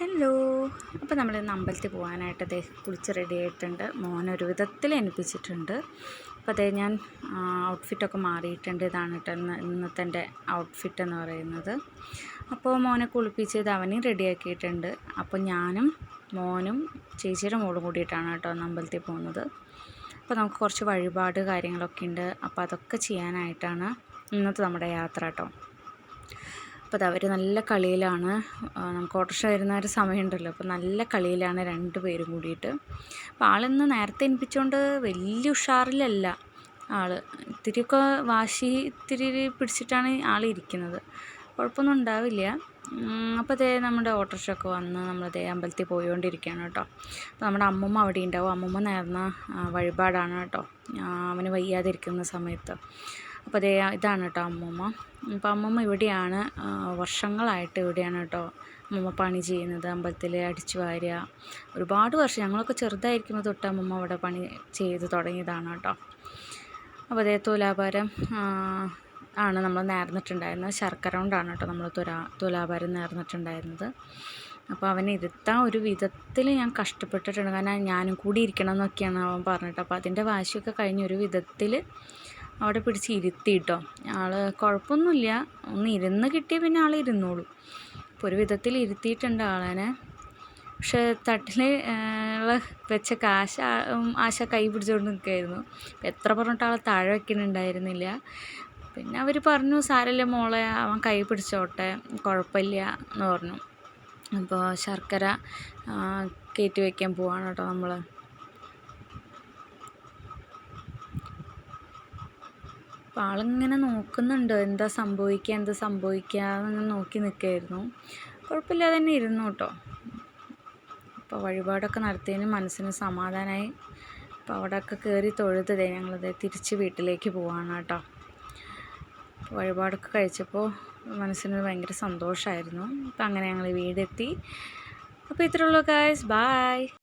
Hello. അപ്പോൾ നമ്മൾ ഇന്ന് അമ്പലത്തിൽ പോകാനായിട്ട് അതേ കുളിച്ച് റെഡി ആയിട്ടുണ്ട്. മോനൊരു വിധത്തിൽ എനിപ്പിച്ചിട്ടുണ്ട് അപ്പോൾ അതേ ഞാൻ ഔട്ട്ഫിറ്റൊക്കെ മാറിയിട്ടുണ്ട്. ഇതാണ് കേട്ടോ ഇന്ന് ഇന്നത്തെ എന്റെ ഔട്ട്ഫിറ്റ് എന്ന് പറയുന്നത്. അപ്പോൾ മോനെ കുളിപ്പിച്ചത് അവനെയും റെഡിയാക്കിയിട്ടുണ്ട് അപ്പോൾ ഞാനും മോനും ചേച്ചിയുടെ മോളും കൂടിയിട്ടാണ് കേട്ടോ ഇന്ന് അമ്പലത്തിൽ പോകുന്നത്. അപ്പോൾ നമുക്ക് കുറച്ച് വഴിപാട് കാര്യങ്ങളൊക്കെ ഉണ്ട്. അപ്പോൾ അതൊക്കെ ചെയ്യാനായിട്ടാണ് ഇന്നത്തെ നമ്മുടെ യാത്ര കേട്ടോ അപ്പോൾ അവർ നല്ല കളിയിലാണ്. നമുക്ക് ഓട്ടോറിക്ഷ വരുന്ന ഒരു സമയമുണ്ടല്ലോ. അപ്പോൾ നല്ല കളിയിലാണ് രണ്ട് പേരും കൂടിയിട്ട്. അപ്പോൾ ആളിന്ന് നേരത്തെ എനിപ്പിച്ചുകൊണ്ട് വലിയ ഉഷാറിലല്ല ആൾ ഇത്തിരിയൊക്കെ വാശി ഇത്തിരി പിടിച്ചിട്ടാണ് ആൾ ഇരിക്കുന്നത്. കുഴപ്പമൊന്നും ഉണ്ടാവില്ല. അപ്പോൾ അതേ നമ്മുടെ ഓട്ടോറിക്ഷ ഒക്കെ വന്ന് നമ്മളതേ അമ്പലത്തിൽ പോയിക്കൊണ്ടിരിക്കുകയാണ് കേട്ടോ. അപ്പോൾ നമ്മുടെ അമ്മമ്മ അവിടെ ഉണ്ടാവും അമ്മമ്മ നേർന്ന വഴിപാടാണ് കേട്ടോ. അവന് വയ്യാതിരിക്കുന്ന സമയത്ത്. അപ്പോൾ അതേ ഇതാണ് കേട്ടോ അമ്മമ്മ. അപ്പോൾ അമ്മമ്മ ഇവിടെയാണ് വർഷങ്ങളായിട്ട് ഇവിടെയാണ് കേട്ടോ അമ്മമ്മ പണി ചെയ്യുന്നത്. അമ്പലത്തിൽ അടിച്ചു വാരുക. ഒരുപാട് വർഷം ഞങ്ങളൊക്കെ ചെറുതായിരിക്കുമ്പോൾ തൊട്ട് അമ്മൂമ്മ അവിടെ പണി ചെയ്ത് തുടങ്ങിയതാണ് കേട്ടോ. അപ്പോൾ അതേ തുലാഭാരം ആണ് നമ്മൾ നേർന്നിട്ടുണ്ടായിരുന്നത്. ശർക്കര കൊണ്ടാണ് കേട്ടോ നമ്മൾ തുലാ തുലാഭാരം നേർന്നിട്ടുണ്ടായിരുന്നത്. അപ്പോൾ അവനെ ഇരുത്താൻ ഒരു വിധത്തിൽ ഞാൻ കഷ്ടപ്പെട്ടിട്ടുണ്ട്. കാരണം ഞാനും കൂടി ഇരിക്കണം എന്നൊക്കെയാണ് അവൻ പറഞ്ഞിട്ട്. അപ്പോൾ അതിന്റെ വാശിയൊക്കെ കഴിഞ്ഞ് ഒരു വിധത്തിൽ അവിടെ പിടിച്ച് ഇരുത്തി കേട്ടോ ആൾ കുഴപ്പമൊന്നുമില്ല. ഒന്ന് ഇരുന്ന് കിട്ടിയ പിന്നെ ആൾ ഇരുന്നോളൂ. അപ്പോൾ ഒരു വിധത്തിൽ ഇരുത്തിയിട്ടുണ്ട് ആളനെ. പക്ഷേ തട്ടിൽ ഉള്ള വെച്ച കാശ് ആശ കൈ പിടിച്ചുകൊണ്ട് നിൽക്കുമായിരുന്നു എത്ര പറഞ്ഞിട്ട് ആൾ താഴെ വയ്ക്കുന്നുണ്ടായിരുന്നില്ല പിന്നെ അവർ പറഞ്ഞു സാരല്ല മോളെ അവൻ കൈ പിടിച്ചോട്ടെ കുഴപ്പമില്ല എന്ന് പറഞ്ഞു. അപ്പോൾ ശർക്കര കയറ്റി വയ്ക്കാൻ പോവാണ് കേട്ടോ നമ്മൾ അപ്പോൾ ആളിങ്ങനെ നോക്കുന്നുണ്ട്. എന്താ സംഭവിക്കുക എന്താ സംഭവിക്കുക എന്നിങ്ങനെ നോക്കി നിൽക്കുകയായിരുന്നു കുഴപ്പമില്ലാതെ തന്നെ ഇരുന്നു കേട്ടോ. അപ്പോൾ വഴിപാടൊക്കെ നടത്തിയതിന് മനസ്സിന് സമാധാനമായി അപ്പോൾ അവിടെയൊക്കെ കയറി തൊഴുതേ ഞങ്ങളത് തിരിച്ച് വീട്ടിലേക്ക് പോവാണ് കേട്ടോ. വഴിപാടൊക്കെ കഴിച്ചപ്പോൾ മനസ്സിന് ഭയങ്കര സന്തോഷമായിരുന്നു അപ്പം അങ്ങനെ ഞങ്ങൾ വീടെത്തി. അപ്പോൾ ഇത്രയുള്ളൂ ഗായ്സ് ബായ്